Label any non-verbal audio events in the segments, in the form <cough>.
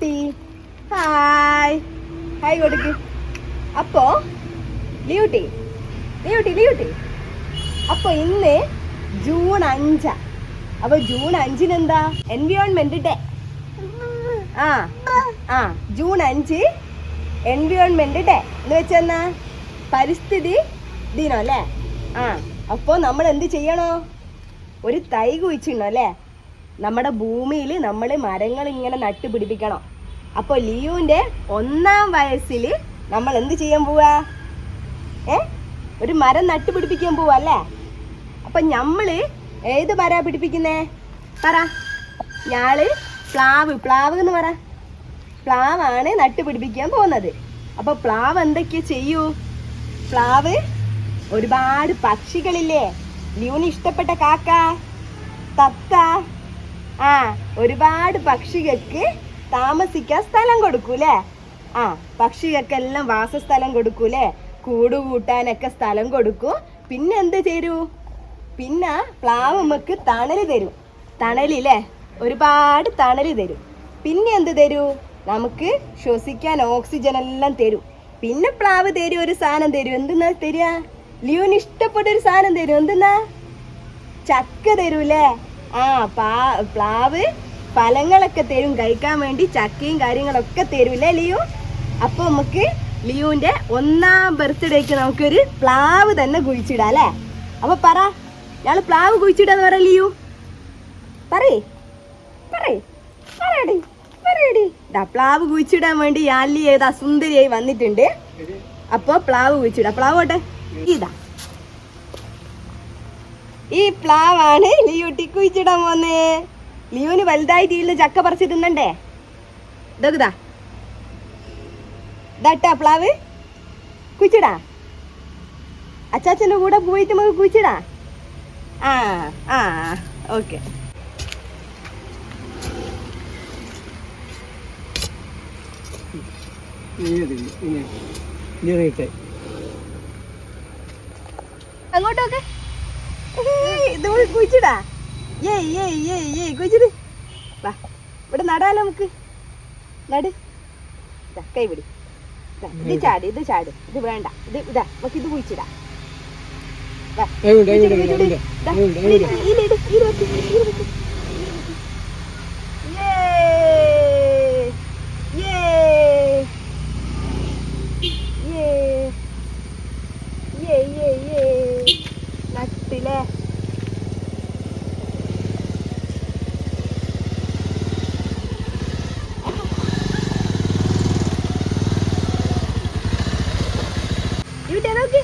കുട്ടി. Hi hi കൊടുക്ക്. അപ്പോ ലിയൂട്ടി. ലിയൂട്ടി ലിയൂട്ടി. അപ്പൊ ഇന്ന് ജൂൺ അഞ്ചാ. അപ്പൊ ജൂൺ അഞ്ചിന് എന്താ എൻവിയോൺമെന്റ് ഡേ ആ ആ ജൂൺ അഞ്ച് എൻവിയോൺമെന്റ് ഡേ എന്ന് വെച്ചെന്നാ? പരിസ്ഥിതി ദിനം അല്ലേ? ആ അപ്പോൾ നമ്മൾ എന്ത് ചെയ്യണോ? ഒരു തൈ കുഴിച്ചിടണം അല്ലേ? നമ്മുടെ ഭൂമിയിൽ നമ്മൾ മരങ്ങൾ ഇങ്ങനെ നട്ടുപിടിപ്പിക്കണം. അപ്പോൾ ലിയുവിന്റെ ഒന്നാം വയസ്സിൽ നമ്മൾ എന്ത് ചെയ്യാൻ പോവാ? ഏ? ഒരു മരം നട്ടുപിടിപ്പിക്കാൻ പോവാ അല്ലേ? അപ്പം നമ്മൾ ഏത് മരാ പിടിപ്പിക്കുന്നേ? പറ. ഞാൾ പ്ലാവ് പ്ലാവ് എന്ന് പറ. പ്ലാവാണ് നട്ടുപിടിപ്പിക്കാൻ പോകുന്നത്. അപ്പോൾ പ്ലാവ് എന്തൊക്കെയാ ചെയ്യൂ? പ്ലാവ് ഒരുപാട് പക്ഷികളില്ലേ? ലിയുവിന് ഇഷ്ടപ്പെട്ട കാക്ക തത്ത ആ ഒരുപാട് പക്ഷികൾക്ക് താമസിക്കാൻ സ്ഥലം കൊടുക്കൂലേ? ആ പക്ഷികൾക്കെല്ലാം വാസസ്ഥലം കൊടുക്കൂലേ? കൂട് കൂട്ടാനൊക്കെ സ്ഥലം കൊടുക്കും. പിന്നെ എന്ത് തരൂ? പിന്നെ പ്ലാവ് നമുക്ക് തണൽ തരും. തണലില്ലേ ഒരുപാട് തണൽ തരും. പിന്നെ എന്ത് തരൂ? നമുക്ക് ശ്വസിക്കാൻ ഓക്സിജൻ എല്ലാം തരും. പിന്നെ പ്ലാവ് തരും ഒരു സാധനം തരും. എന്തെന്നാ തരിക? ലിയോന് ഇഷ്ടപ്പെട്ട ഒരു സാധനം തരും. എന്തെന്നാ? ചക്ക തരൂലേ? ആ പാ പ്ലാവ് ഫലങ്ങളൊക്കെ തരും കഴിക്കാൻ വേണ്ടി ചക്കയും കാര്യങ്ങളൊക്കെ തരൂലേ ലിയു? അപ്പൊ നമുക്ക് ലിയുവിന്റെ ഒന്നാം ബർത്ത്ഡേക്ക് നമുക്കൊരു പ്ലാവ് തന്നെ കുഴിച്ചിടാം അല്ലേ? അപ്പൊ പറ ഞങ്ങൾ പ്ലാവ് കുഴിച്ചിടാന്ന് പറ ലിയു. പറയേ പറയേ പറയടി പറയടി. പ്ലാവ് കുഴിച്ചിടാൻ വേണ്ടി യാലി ഏതാ സുന്ദരിയായി വന്നിട്ടുണ്ട്. അപ്പൊ പ്ലാവ് കുഴിച്ചിടാം. പ്ലാവ് ഓട്ടെ ഇതാ. ഈ പ്ലാവാണ് ലിയു കുഴിച്ചിടാൻ പോന്നേ. ലിയുവിന് വലുതായിട്ട് ഇതിൽ ചക്ക പറിച്ച് തിന്നണ്ടേ? ഇതൊക്കെ ദാ ഇതാട്ടാ പ്ലാവ്. കുഴിച്ചിടാ. അച്ചാച്ചന്റെ കൂടെ പോയിട്ട് നമുക്ക് കുഴിച്ചിടാ. ആ ആ ഓക്കെ. അങ്ങോട്ടൊക്കെ. ഇത് കുഴിച്ചിടാ. ഏയ് ഏയ് ഏയ് ഏയ് കുഴിച്ചിട്. വാ ഇവിടെ നടാലോ നമുക്ക്. നട്. കൈ പിടി. ഇത് ചാട് ഇത് ചാട്. ഇത് വേണ്ട. ഇത് ഇതാ നമുക്ക് ഇത് കുഴിച്ചിടാ. വാ, എവിടെ, കുഴിച്ചിട്, എവിടെ, കുഴിച്ചിട്. എവിടെ, ദാ, എവിടെ, ഇതിൽ, എവിടെ? ഇതിൽ ഇട്, ഇതിൽ വെക്ക്, ഇവിടെ നോക്ക്.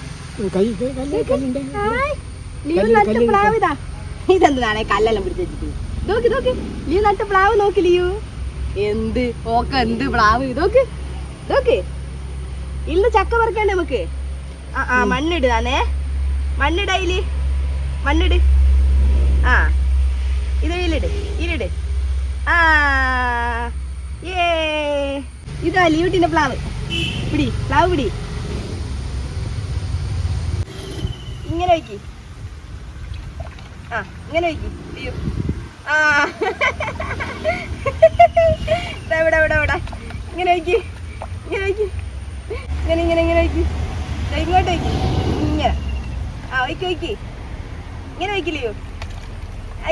ലീവ് നട്ട് പ്ലാവ് ഇതാ. ഇതെന്താണ് കല്ലെല്ലാം പിടിച്ച് വെച്ചിട്ട് നോക്ക് നോക്ക്. ലീവ് നട്ട് പ്ലാവ് നോക്ക് ലീവ്. എന്ത്? ഓക്ക എന്ത് പ്ലാവ്? നോക്ക്. നോക്ക്. ഇന്ന് ചക്ക പറിക്കണ്ടേ നമുക്ക്? ആ ആ മണ്ണിടുതാന്നേ മണ്ണിട ഇതിൽ മണ്ണിട് ആ. ഇത് ഇതിലിട് ഇതിലിട് ആ. ഏ ഇതാ ലീവിട്ടിന്റെ പ്ലാവ്. പിടി പ്ലാവ് പിടി. ഇങ്ങനെ വയ്ക്കി. ആ ഇങ്ങനെ വയ്ക്കി. അയ്യോ. ആ. <laughs> ഇവിടെ ഇവിടെ ഇവിടെ. ഇങ്ങനെ വയ്ക്കി. ഇങ്ങനെ വയ്ക്കി. ഇങ്ങനെ ഇങ്ങനെ ഇങ്ങനെ വയ്ക്കി. ഇങ്ങോട്ട് വയ്ക്കി. ഇങ്ങനെ. ആ വയ്ക്കി വയ്ക്കി. ഇങ്ങനെ വയ്ക്കില്ലയോ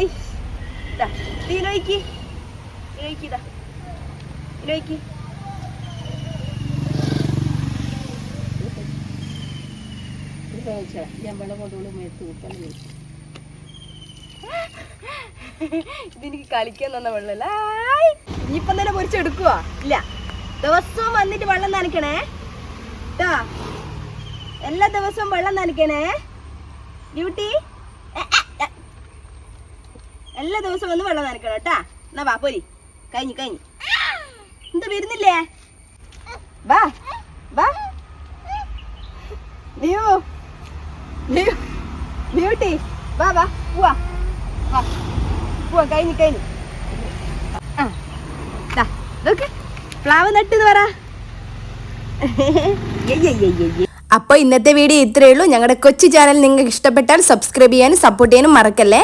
ഐ. ഇതാ ഇതിങ്ങനെ ഇതാ ഇങ്ങനെ ഞാൻ വെള്ളം കൊണ്ടുകൊണ്ട് മേത്ത് കുത്തണം ഇതെനിക്ക് കളിക്കാൻ തന്ന വെള്ളമല്ല. ഇനിയിപ്പം തന്നെ പൊരിച്ചെടുക്കുവാ. ഇല്ല. ദിവസവും വന്നിട്ട് വെള്ളം നനയ്ക്കണേ. ട്ടാ. എല്ലാ ദിവസവും വെള്ളം നനയ്ക്കണേ. ഡ്യൂട്ടി? എല്ലാ ദിവസവും വന്ന് വെള്ളം നനയ്ക്കണം കേട്ടാ എന്നാ വാ പോരി. കഴിഞ്ഞു കഴിഞ്ഞു. എന്താ വരുന്നില്ലേ? വാ വാ. ലിയോ. ബ്യൂട്ടി വാ വാ പോവാ വാ പോവാ കഴിഞ്ഞു കഴിഞ്ഞു ആ ഇതൊക്കെ പ്ലാവ് നട്ടെന്ന് പറ. <laughs> അപ്പോൾ ഇന്നത്തെ വീഡിയോ ഇത്രയേ ഉള്ളൂ. ഞങ്ങളുടെ കൊച്ചു ചാനൽ നിങ്ങൾക്ക് ഇഷ്ടപ്പെട്ടാൽ സബ്സ്ക്രൈബ് ചെയ്യാനും സപ്പോർട്ട് ചെയ്യാനും മറക്കല്ലേ?